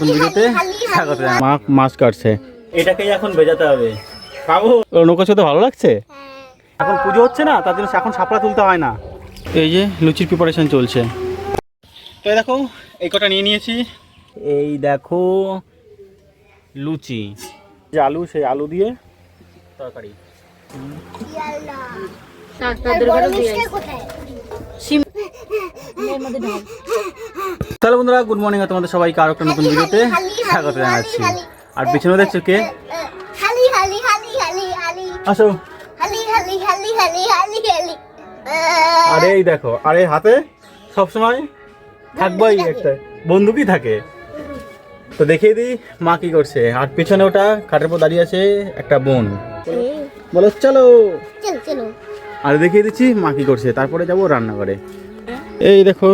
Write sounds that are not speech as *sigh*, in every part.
ভিডিওতে স্বাগত। মা মাছ কাটছে। এটাকেই এখন ভেজাতে হবে। খাব ও নৌকা চলতে ভালো লাগছে? এখন পুজো হচ্ছে না তার জন্য এখন সাপড়া তুলতে হয় না। এই যে লুচির প্রিপারেশন চলছে। তো দেখো এই কটা নিয়ে নিয়েছি। এই দেখো লুচি। যে আলু সেই আলু দিয়ে তরকারি। *laughs* তাহলে বন্ধুরা গুড মর্নিং তোমাদের সবাইকে আরও একটা নতুন ভিডিওতে স্বাগত জানাচ্ছি আর পিছনে দেখছ কে আসো আরে এই দেখো আরে হাতে সবসময় থাকবেই একটা বন্দুকই থাকে তো দেখিয়ে দিই মা কি করছে আর পিছনে ওটা খাটের উপর দাঁড়িয়ে আছে একটা বোন বলো চলো আর দেখিয়ে দিচ্ছি মা কি করছে তারপরে যাব রান্নাঘরে এই দেখো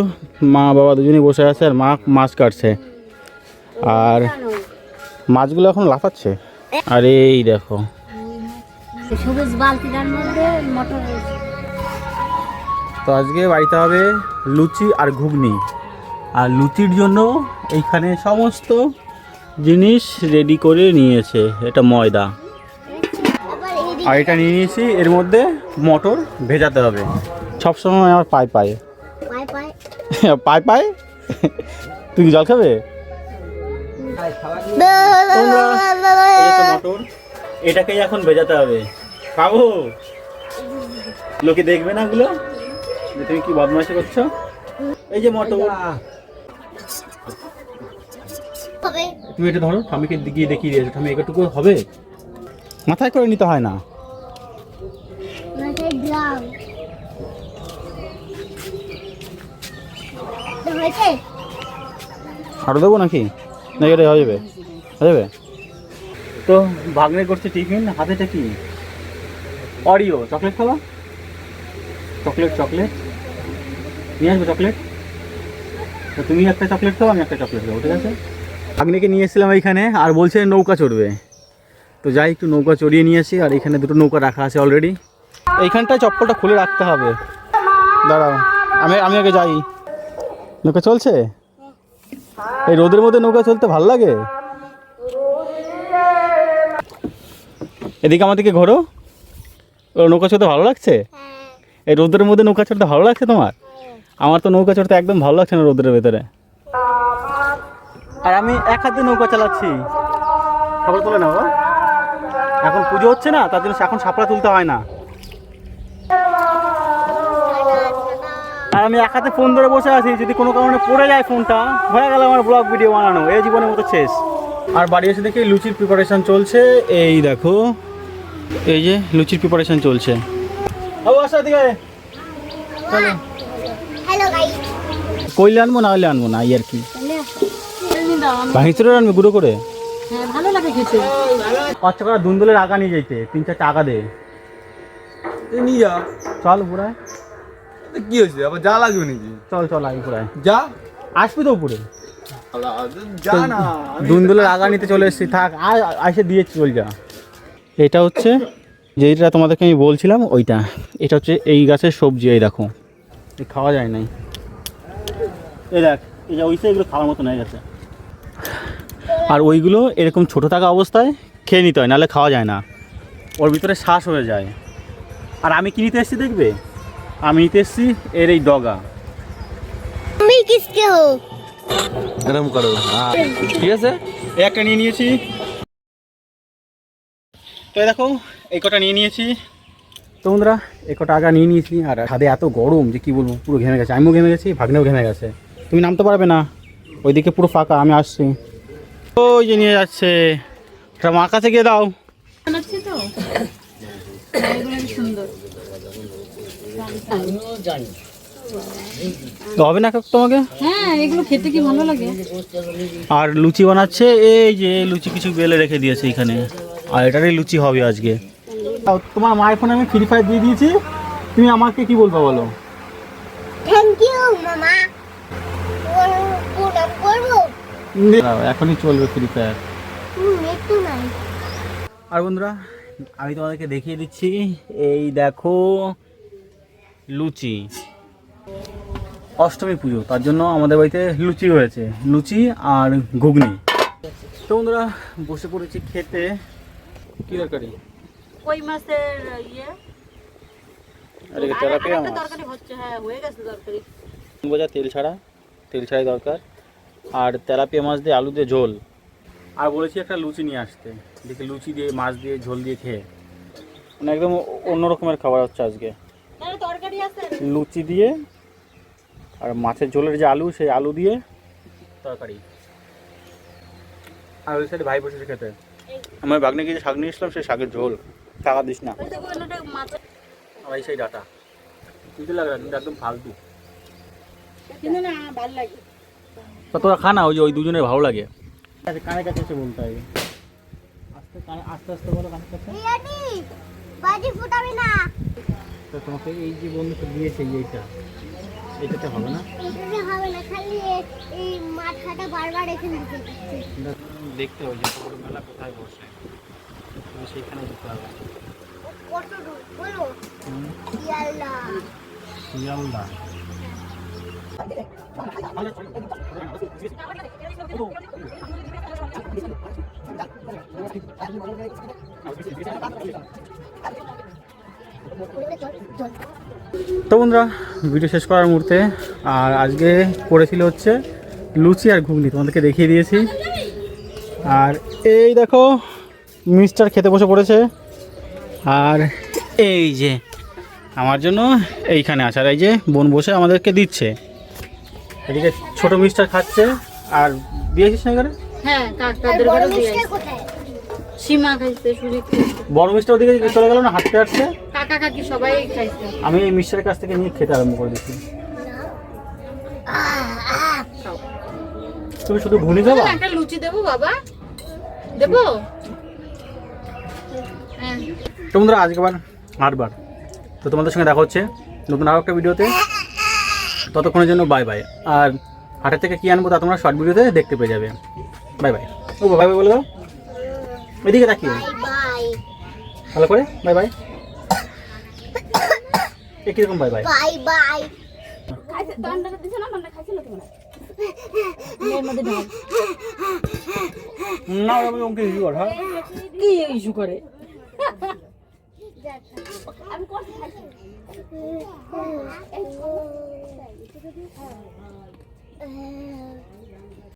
মা বাবা দুজনেই বসে আছে আর মা মাছ কাটছে। আর মাছগুলো এখন লাফাচ্ছে। আর এই দেখো। সবুজ বালতিটার মধ্যে মটর তো আজকে বাড়িতে হবে লুচি আর ঘুগনি। আর লুচির জন্য এইখানে সমস্ত জিনিস রেডি করে নিয়েছে। এটা ময়দা। আর এটা নিয়ে নিয়েছি এর মধ্যে মটর ভেজাতে হবে। সবসময় আমার পায়ে পায়ে পায় পায়। পায়ে পায়ে তুই কি জল খাবে? এটাকেই এখন ভেজাতে হবে। খাব? লোকে দেখবে না ওগুলো যে তুমি কি বদমাইশি করছ? এই যে মটর। তুমি এটা ধরো ঠামিকে গিয়ে দেখিয়ে দিয়েছ ঠামি এটুকু হবে? মাথায় করে নিতে হয় না গ্রাম হয়েছে আরও দেবো নাকি? না এটা হয়ে যাবে। হয়ে যাবে? তো ভাগ্নে করছে টিফিন হাতেটা কি? অরিও চকলেট খাবা? চকলেট চকলেট নিয়ে আসব চকলেট তো তুমি একটা চকলেট খাও আমি একটা চকলেট খাব ঠিক আছে? ভাগ্নেকে নিয়ে এসেছিলাম এইখানে আর বলছে নৌকা চড়বে। তো যাই একটু নৌকা চড়িয়ে নিয়ে আসি আর এখানে দুটো নৌকা রাখা আছে অলরেডি এইখানটায় চপ্পলটা খুলে রাখতে হবে। দাঁড়াও আমি আমি আগে যাই। নৌকা চলছে? এই রোদের মধ্যে নৌকা চলতে ভালো লাগে? এদিকে আমাদেরকে ঘোরো। ও নৌকা চড়তে ভালো লাগছে? এই রোদের মধ্যে নৌকা চড়তে ভালো লাগছে তোমার? আমার তো নৌকা চড়তে একদম ভালো লাগছে না রোদের ভেতরে। আর আমি এক হাতে নৌকা চালাচ্ছি। খবর তুলে না বাবা। এখন পুজো হচ্ছে না তার জন্য এখন সাপড়া তুলতে হয় না। আর আমি এক হাতে ফোন ধরে বসে আছি যদি কোনো কারণে পড়ে যায় ফোনটা হয়ে গেল আমার ব্লগ ভিডিও বানানো এই জীবনের মতো শেষ। আর বাড়ি এসে দেখি লুচির প্রিপারেশন চলছে এই দেখো এই যে লুচির প্রিপারেশন চলছে। ও আসা দিকে চলো। হ্যালো গাইস কইলে আনব না হলে আনব না এই আর কি। চলে আসো ভাঙিচুরে আনবে গুঁড়ো করে? হ্যাঁ ভালো লাগে খেতে। বাচ্চা করা দুন্দুলের আগা নিয়ে যাইতে তিন চারটা আগা দে। নিয়ে যা। চল এ কি হয়েছে? আবার যা লাগবে নাকি? চল চল আগে পুরায় যা? আসবি তো উপরে। যা না দুন্দুলের আগা নিতে চলে এসেছি। থাক আর এসে দিয়ে চল যা। এটা হচ্ছে যেটা তোমাদেরকে আমি বলছিলাম ওইটা। এটা হচ্ছে এই গাছের সবজি এই দেখো। খাওয়া যায় নাই। এই দেখ এই যে ওইসে এগুলো খাওয়ার মতো হয়ে গেছে। আর ওইগুলো এরকম ছোট থাকা অবস্থায় খেয়ে নিতে হয় নাহলে খাওয়া যায় না। ওর ভিতরে শ্বাস হয়ে যায়। আর আমি কি নিতে এসেছি দেখবে? আমি নিতে এসেছি এর এই ডগা। তুমি কিসকে হো এরকম করো। হ্যাঁ। ঠিক আছে? একটা নিয়ে নিয়েছি। তো দেখো এই কটা নিয়ে নিয়েছি। তো বন্ধুরা এই কটা আগা নিয়ে নিয়েছি আর ছাদে এত গরম যে কি বলব পুরো ঘেমে গেছে। আমিও ঘেমে গেছি ভাগ্নেও ঘেমে গেছে। তুমি নামতে পারবে না। ওইদিকে পুরো ফাঁকা আমি আসছি। ওই যে নিয়ে যাচ্ছে। এটা মা কাছে গিয়ে দাও। তো এগুলো কি সুন্দর তো হবে না কাকু তোমাকে? হ্যাঁ এগুলো খেতে কি ভালো লাগে? আর লুচি বানাচ্ছে এই যে লুচি কিছু বেলে রেখে দিয়েছে এখানে। আর এটারই লুচি হবে আজকে। তাও তোমার মায়ের ফোনে আমি ফ্রি ফায়ার দিয়ে দিয়েছি। তুমি আমাকে কি বলব বলো? থ্যাংক ইউ মামা। এখনই চলবে ফ্রি ফায়ার আর বন্ধুরা আমি তোমাদেরকে দেখিয়ে দিচ্ছি। এই দেখো লুচি। অষ্টমী পুজো তার জন্য আমাদের বাড়িতে লুচি হয়েছে। লুচি আর ঘুগনি। তো বন্ধুরা বসে পড়েছি খেতে। কি তরকারি? কই মাছের ইয়ে? আর তেলাপিয়া মাছ। তরকারি হচ্ছে হ্যাঁ হয়ে গেছে তরকারি। বোঝা তেল ছাড়া তেল ছাড়াই দরকার। আর তেলাপিয়া মাছ দিয়ে আলু দিয়ে ঝোল। আর বলেছি একটা লুচি নিয়ে আসতে। দেখি লুচি দিয়ে মাছ দিয়ে ঝোল দিয়ে খেয়ে। মানে একদম অন্য রকমের খাবার হচ্ছে আজকে। লুচি দিয়ে আর মাছের ঝোলের যে আলু সেই আলু দিয়ে তরকারি। আর ওই সাইডে ভাই বসেছে খেতে। আমার বাগনে গিয়ে শাক নিয়ে এসলাম সেই শাকের ঝোল। টাকা দিস না। আর এই সেই ডাটা। কিন্তু লাগে না একদম ফালতু। না ভালো লাগে। তা তোরা খা না ওই যে ওই দুজনের ভালো লাগে। আচ্ছা কানের কাছে এসে বলতে হবে আস্তে কানে আস্তে আস্তে বলো কানের কাছে বাজি ফুটাবি না। তো তোমাকে এই যে বন্ধুকে দিয়েছে এইটা এটাতে হবে না? এখানে হবে না খালি এই মাথাটা বারবার এখানে দিতে দেখতে হবে যে মেলা কোথায় বসে। তুমি সেইখানে যেতে হবে কত দূর বলো। ইয়াল্লা শিয়ালদা। তো বন্ধুরা ভিডিও শেষ করার মুহূর্তে, আর আজকে করেছিল হচ্ছে লুচি আর ঘুগনি, তোমাদেরকে দেখিয়ে দিয়েছি। আর এই দেখো মিস্টার খেতে বসে পড়েছে। আর এই যে, আমার জন্য এইখানে আছে আর এই যে বোন বসে আমাদেরকে দিচ্ছে। এদিকে ছোট মিস্টার খাচ্ছে। আর দিয়েছিস না হ্যাঁ ঘরে দিয়ে মিষ্টি আসি। কোথায় সীমা খাইছে সুজিত বড় মিস্টার ওদিকে চলে গেল না হাঁটতে হাঁটতে? কাকা কাকি সবাই খাইছে। আমি এই মিস্টারের কাছ থেকে নিয়ে খেতে আরম্ভ করে দিচ্ছি তুমি শুধু ঘুনি দেবা? তাহলে একটা লুচি দেবো বাবা। দেবো? হ্যাঁ। তো বন্ধুরা আজকে আটবার তো তোমাদের সঙ্গে দেখা হচ্ছে নতুন আরও একটা ভিডিওতে। ততক্ষণের জন্য বাই বাই আর হাটের থেকে কী আনব তা তোমরা শর্ট ভিডিওতে দেখতে পেয়ে যাবে। বাই বাই ও বাই বাই বলে দাও। এদিকে তাকিয়ে ভালো করে? বাই বাই এ কীরকম বাই বাই বাই বাই না ওকে ইস্যু কর হ্যাঁ। কি ইস্যু করে? আমি *laughs* Bye.